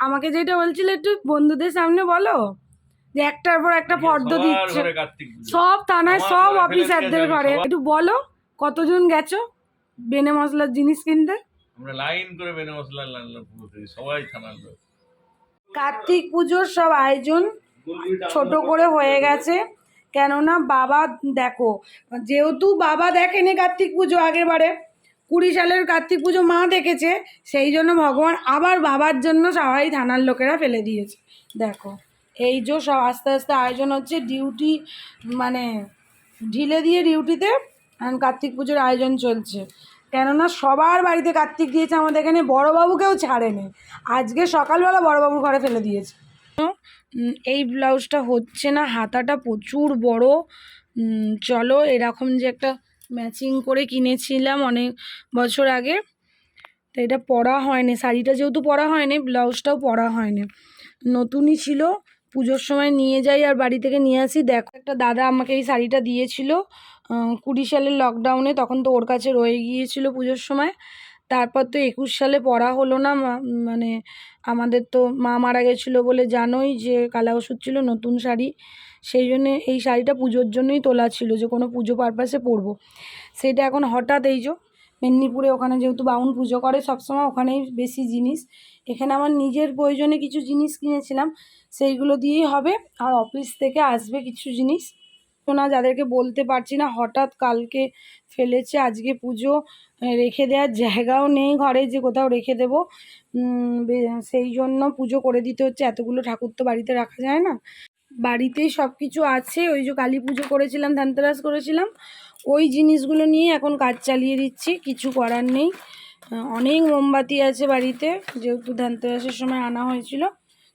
আমাকে যেটা বলছিলে একটু বন্ধুদের সামনে বলো যে একটার পর একটা ফর্দ দিচ্ছে। সব থানায় সব অফিসারদের ঘরে। একটু বলো কতজন গেছো বেনে মশলার জিনিস কিনতে? আমরা লাইন করে বেনে মশলা সবাই থানার কার্তিক পুজোর সব আয়োজন ছোট করে হয়ে গেছে। কেননা বাবা দেখো যেহেতু বাবা দেখেনি কার্তিক পুজো আগের বারে কুড়ি সালের কার্তিক পুজো মা দেখেছে, সেই জন্য ভগবান আবার বাবার জন্য সবাই থানার লোকেরা ফেলে দিয়েছে। দেখো, এই যে সব আস্তে আস্তে আয়োজন হচ্ছে, ডিউটি মানে ঢিলে দিয়ে ডিউটিতে কার্তিক পুজোর আয়োজন চলছে। কেননা সবার বাড়িতে কার্তিক দিয়েছে, আমাদের এখানে বড়োবাবুকেও ছাড়েনি। আজকে সকালবেলা বড়োবাবুর ঘরে ফেলে দিয়েছে। এই ব্লাউজটা হচ্ছে না, হাতাটা প্রচুর বড়। চলো, এরকম যে একটা ম্যাচিং করে কিনেছিলাম অনেক বছর আগে। তো এটা পরা হয়নি, শাড়িটা যেহেতু পরা হয়নি, ব্লাউজটাও পরা হয়নি। নতুনই ছিল, পুজোর সময় নিয়ে যাই আর বাড়ি থেকে নিয়ে আসি। দেখো, একটা দাদা আমাকে এই শাড়িটা দিয়েছিল কুড়ি সালের লকডাউনে তখন তো ওর কাছে রয়ে গিয়েছিল পুজোর সময়। তারপর তো একুশ সালে পড়া হলো না মানে আমাদের তো মা মারা গেছিল বলে জানোই যে কালা ওষুধ ছিল, নতুন শাড়ি। সেই জন্যে এই শাড়িটা পুজোর জন্যই তোলা ছিল যে কোনো পুজো পারপাসে পরবো। সেটা এখন হঠাৎ এই যে মেদিনীপুরে ওখানে যেহেতু বাউন পুজো করে, সবসময় ওখানেই বেশি জিনিস। এখানে আমার নিজের প্রয়োজনে কিছু জিনিস কিনেছিলাম, সেইগুলো দিয়েই হবে। আর অফিস থেকে আসবে কিছু জিনিস। না, যাদেরকে বলতে পারছি না, হঠাৎ কালকে ফেলেছে, আজকে পুজো রেখে দেওয়ার জায়গাও নেই ঘরে, যে কোথাও রেখে দেবো। সেই জন্য পুজো করে দিতে হচ্ছে, এতগুলো ঠাকুর তো বাড়িতে রাখা যায় না। বাড়িতেই সব কিছু আছে, ওই যে কালী পুজো করেছিলাম, ধানতেরাস করেছিলাম, ওই জিনিসগুলো নিয়ে এখন কাজ চালিয়ে দিচ্ছি, কিছু করার নেই। অনেক মোমবাতি আছে বাড়িতে, যেহেতু ধানতেরাসের সময় আনা হয়েছিল,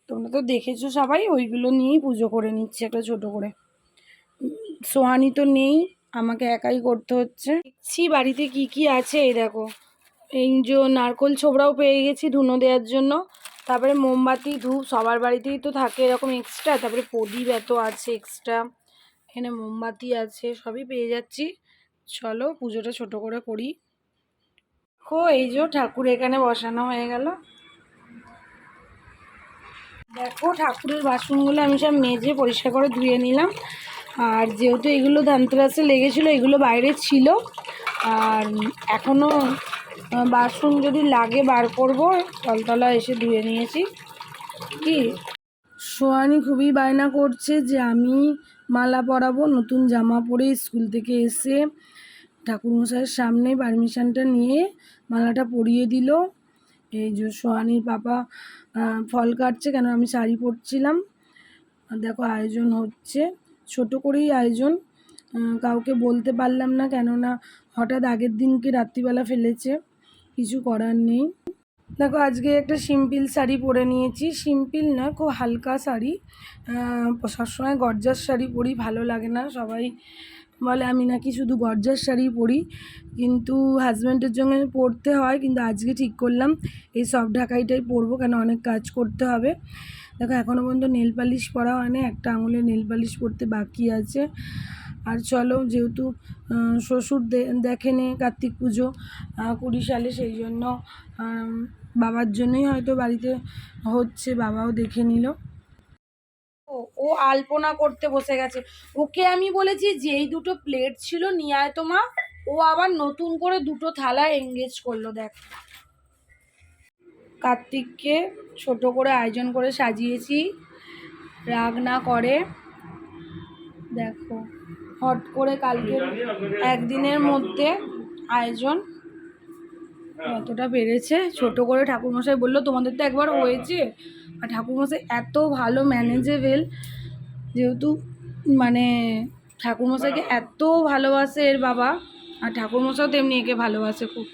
তোমরা তো দেখেছ সবাই, ওইগুলো নিয়েই পুজো করে নিচ্ছি একটা ছোট করে। সোহানি তো নেই, আমাকে একাই করতে হচ্ছে। দেখছি বাড়িতে কি কি আছে, এই দেখো। এই যে নারকোল ছোবড়াও পেয়ে গেছি ধুনো দেওয়ার জন্য। তারপরে মোমবাতি, ধূপ, সবার বাড়িতেই তো থাকে এরকম এক্সট্রা তারপরে প্রদীপ এত আছে এক্সট্রা এখানে মোমবাতি আছে, সবই পেয়ে যাচ্ছি। চলো পুজোটা ছোট করে করি। দেখো, এই যে ঠাকুর এখানে বসানো হয়ে গেল। দেখো, ঠাকুরের বাসনগুলো আমি সব মেজে পরিষ্কার করে ধুয়ে নিলাম। আর যেহেতু এগুলো ধানতেরাসে লেগেছিলো, এগুলো বাইরে ছিল। আর এখনও বাসন যদি লাগে বার করব তলতলা এসে ধুয়ে নিয়েছি। কি? সোয়ানি খুবই বায়না করছে যে আমি মালা পরাবো, নতুন জামা পরে স্কুল থেকে এসে ঠাকুরমশাইয়ের সামনে পারমিশনটা নিয়ে মালাটা পরিয়ে দিল। এই যে সোহানির পাপা ফল কাটছে, কেন আমি শাড়ি পরছিলাম। দেখো আয়োজন হচ্ছে। ছোট করেই আয়োজন। কাউকে বলতে পারলাম না কেননা হঠাৎ আগের দিনকে রাত্রিবেলা ফেলেছে, কিছু করার নেই। দেখো, আজকে একটা সিম্পল শাড়ি পরে নিয়েছি। সিম্পল না, খুব হালকা শাড়ি। সবসময় গর্জার শাড়ি পরি, ভালো লাগে না। সবাই বলে, আমি নাকি শুধু গর্জার শাড়ি পরি, কিন্তু হাজব্যান্ডের জন্য পরতে হয়, কিন্তু আজকে ঠিক করলাম, এই সব ঢাকাইটাই পরবো, কেন অনেক কাজ করতে হবে। দেখো এখনও পর্যন্ত নেল পালিশ পরা হয়নি, একটা আঙুলে নেল পালিশ পরতে বাকি আছে। আর চলো, যেহেতু শ্বশুর দেখেনি কার্তিক পুজো কুড়ি সালে সেই জন্য বাবার জন্যই হয়তো বাড়িতে হচ্ছে, বাবাও দেখে নিল। ও ও আলপনা করতে বসে গেছে। ওকে আমি বলেছি যে এই দুটো প্লেট ছিল, নিয়ে আয় তো মা। ও আবার নতুন করে দুটো থালা এঙ্গেজ করল, দেখ। কার্তিককে ছোট করে আয়োজন করে সাজিয়েছি। রাগ না করে। দেখো, হট করে কালকে একদিনের মধ্যে আয়োজন কতটা বেড়েছে। ছোট করে ঠাকুরমশাই বলল, তোমাদের তো একবার হয়েছে। আর ঠাকুরমশাই এত ভালো ম্যানেজেবল যেহেতু মানে ঠাকুরমশাইকে এত ভালোবাসে এর বাবা আর ঠাকুরমশাও তেমনি একে ভালোবাসে খুব।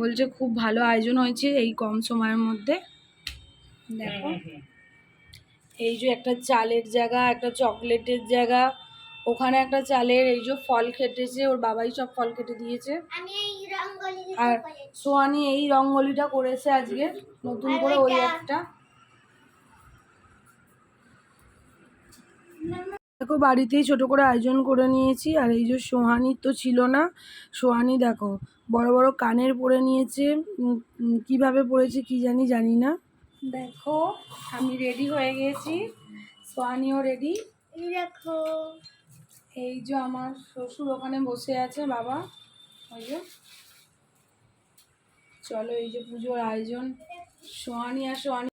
বলছে খুব ভালো আয়োজন হয়েছে এই কম সময়ের মধ্যে। দেখো। এই যে একটা চালের জায়গা একটা চকলেটের জায়গা ওখানে একটা চালের এই যে ফল কেটেছে ওর বাবাই সব ফল কেটে দিয়েছে। আর সোয়ানি এই রঙ্গোলিটা করেছে আজকে নতুন করে ওই একটা। দেখো, বাড়িতেই ছোট করে আয়োজন করে নিয়েছি, আর এই যে সোহানি তো ছিল না। সোহানি দেখো, বড় বড় কানের পরে নিয়েছে কীভাবে পরেছে কি জানি জানি না। দেখো, আমি রেডি হয়ে গেছি, সোহানিও রেডি দেখো, এই যে আমার শ্বশুর ওখানে বসে আছে, বাবা। ওই যে, চলো এই যে পুজোর আয়োজন সোয়ানি আর সোয়ানি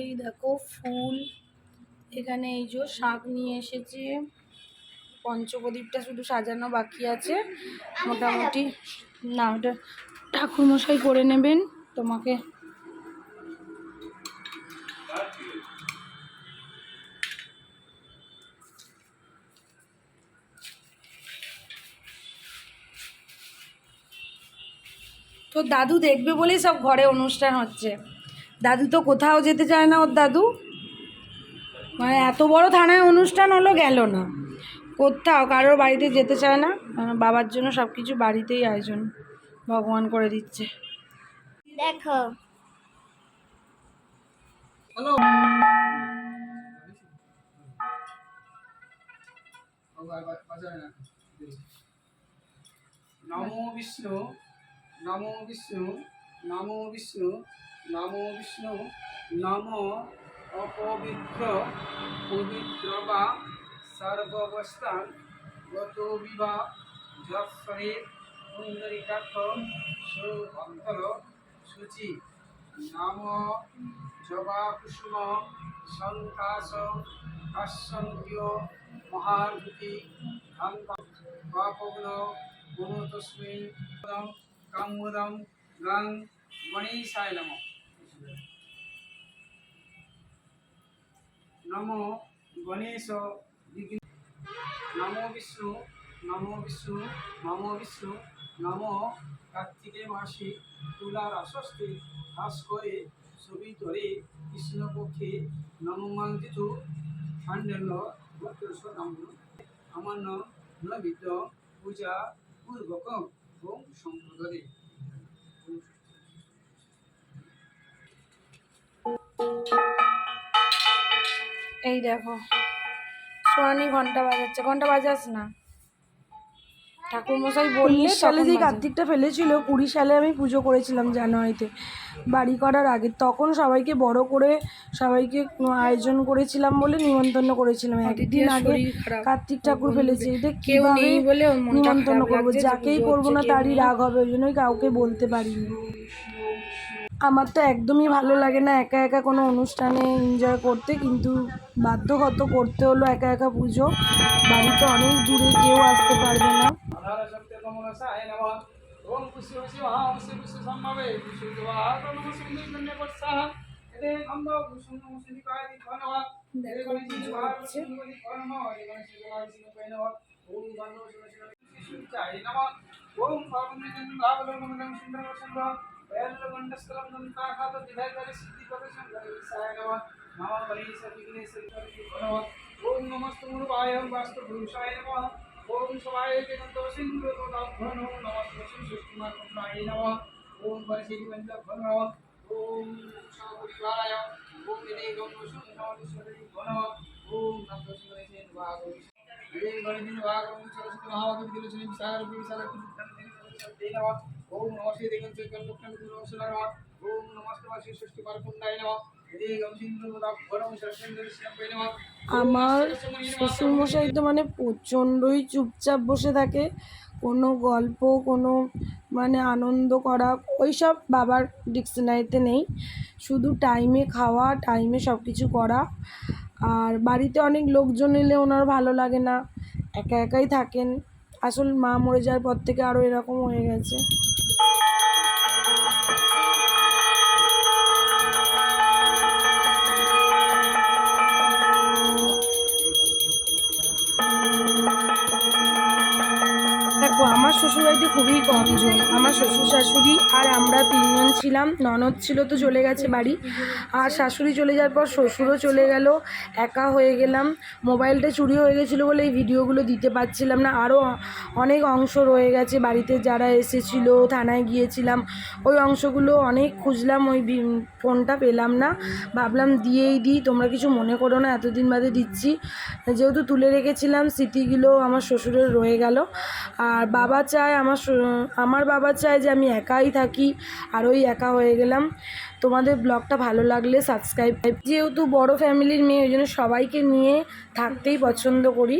এই দেখো, ফুল। এখানে এই যে শাক নিয়ে এসেছে। পঞ্চপ্রদীপটা শুধু সাজানো বাকি আছে। মোটামুটি না, ওটা ঠাকুরমশাই করে নেবেন, তোমাকে। তো দাদু দেখবে বলেই সব ঘরে অনুষ্ঠান হচ্ছে। দাদু তো কোথাও যেতে চায় না ওর দাদু। মানে এত বড় থানায় অনুষ্ঠান হলো গেল না। কোথাও কারোর বাড়িতে যেতে চায় না বাবার জন্য সব কিছু বাড়িতেই আয়োজন ভগবান করে দিচ্ছে। দেখো। নমো বিষ্ণু নমো বিষ্ণু নমো বিষ্ণু নমো বিষ্ণু নম অপবিত্র, পবিত্র বা সর্বাবস্থান গত বিবাহ। যৎসরে পুণ্ডরিকাক্ষ সুভক্তর সূচি। নাম জবা কুসুম সংকাশ কাশ্যন্ত্য মহারূপী পাপগ্ন গুণ তস্মিন পদম কামুদম গং নমো গণেশ বিঘ্ন নমো বিষ্ণু নমো বিষ্ণু নমো বিষ্ণু নমো কার্তিকে মাসে তুলার আশ্বস্তে হাস করে ছবি ধরে কৃষ্ণপক্ষে নমমাং তিথু খান্ডন্য গোত্রস্ব নাম আমার নাম নবিদ্য পূজা পূর্বক ওম সম্প্রদায়ে। এই দেখো সোয়ানি ঘণ্টা বাজাচ্ছে। ঘণ্টা বাজাস না। ঠাকুর মশাই বললে সালে যে কার্তিকটা ফেলেছিল কুড়ি সালে আমি পুজো করেছিলাম জানুয়ারিতে। বাড়ি করার আগে তখন সবাইকে বড় করে সবাইকে আয়োজন করেছিলাম বলে নিমন্ত্রণ করেছিলাম। একদিন আগে কার্তিক ঠাকুর ফেলেছে এটা কেউ নেই বলে নিমন্ত্রণ করব? যাকেই করব না তারই রাগ হবে ওই জন্যই কাউকে বলতে পারিনি। আমার তো একদমই ভালো লাগে না একা একা কোনো অনুষ্ঠানে এনজয় করতে, কিন্তু বাধ্যগত করতে হলো একা একা পুজো। বাড়িতে অনেক দূরে, কেউ আসতে পারবে না। ओम नमस्तूर्वाय वास्तुभूषाय नमः। ओम स्वाय जगन्तोषिन्द्रोदाभ्यो नमो नमस्तुं सृष्टिमात्मनाय नमः। ओम परिशीलवन्तभ्यो नमः। ओम शाकुरिवाय ओम विदेगम नमस्तुं नमः। ओम नमस्तुं भागो विदेगम गणिदिन भागो सरस्वती महावाक्य विदुलचने विसार विसार देवा সরস্বতী শ্রী নমঃ আমার শ্বশুরমশাই তো মানে প্রচণ্ডই চুপচাপ বসে থাকে। কোনো গল্প কোনো মানে আনন্দ করা ওইসব বাবার ডিকশনারিতে নেই। শুধু টাইমে খাওয়া টাইমে সব কিছু করা। আর বাড়িতে অনেক লোকজন এলে ওনার ভালো লাগে না। একা একাই থাকেন। আসল মা মরে যাওয়ার পর থেকে আরও এরকম হয়ে গেছে। শ্বশুরবাড়িতে খুবই কম জন আমার শ্বশুর শাশুড়ি আর আমরা তিনজন ছিলাম। ননদ ছিল তো চলে গেছে বাড়ি। আর শাশুড়ি চলে যাওয়ার পর শ্বশুরও চলে গেল। একা হয়ে গেলাম। মোবাইলটা চুরি হয়ে গেছিল বলে এই ভিডিওগুলো দিতে পারছিলাম না। আরও অনেক অংশ রয়ে গেছে বাড়িতে যারা এসেছিল, থানায় গিয়েছিলাম। ওই অংশগুলো অনেক খুঁজলাম। ওই ফোনটা পেলাম না। ভাবলাম দিয়েই দিই। তোমরা কিছু মনে করো না, এতদিন বাদে দিচ্ছি। যেহেতু তুলে রেখেছিলাম, স্মৃতিগুলো আমার শ্বশুরের রয়ে গেল। আর বাবা চায়, আমার আমার বাবা চায় যে আমি একাই থাকি, আর ওই একা হয়ে গেলাম। তোমাদের ব্লগটা ভালো লাগলে সাবস্ক্রাইব যেহেতু বড় ফ্যামিলির মেয়ে, ওই জন্য সবাইকে নিয়ে থাকতেই পছন্দ করি।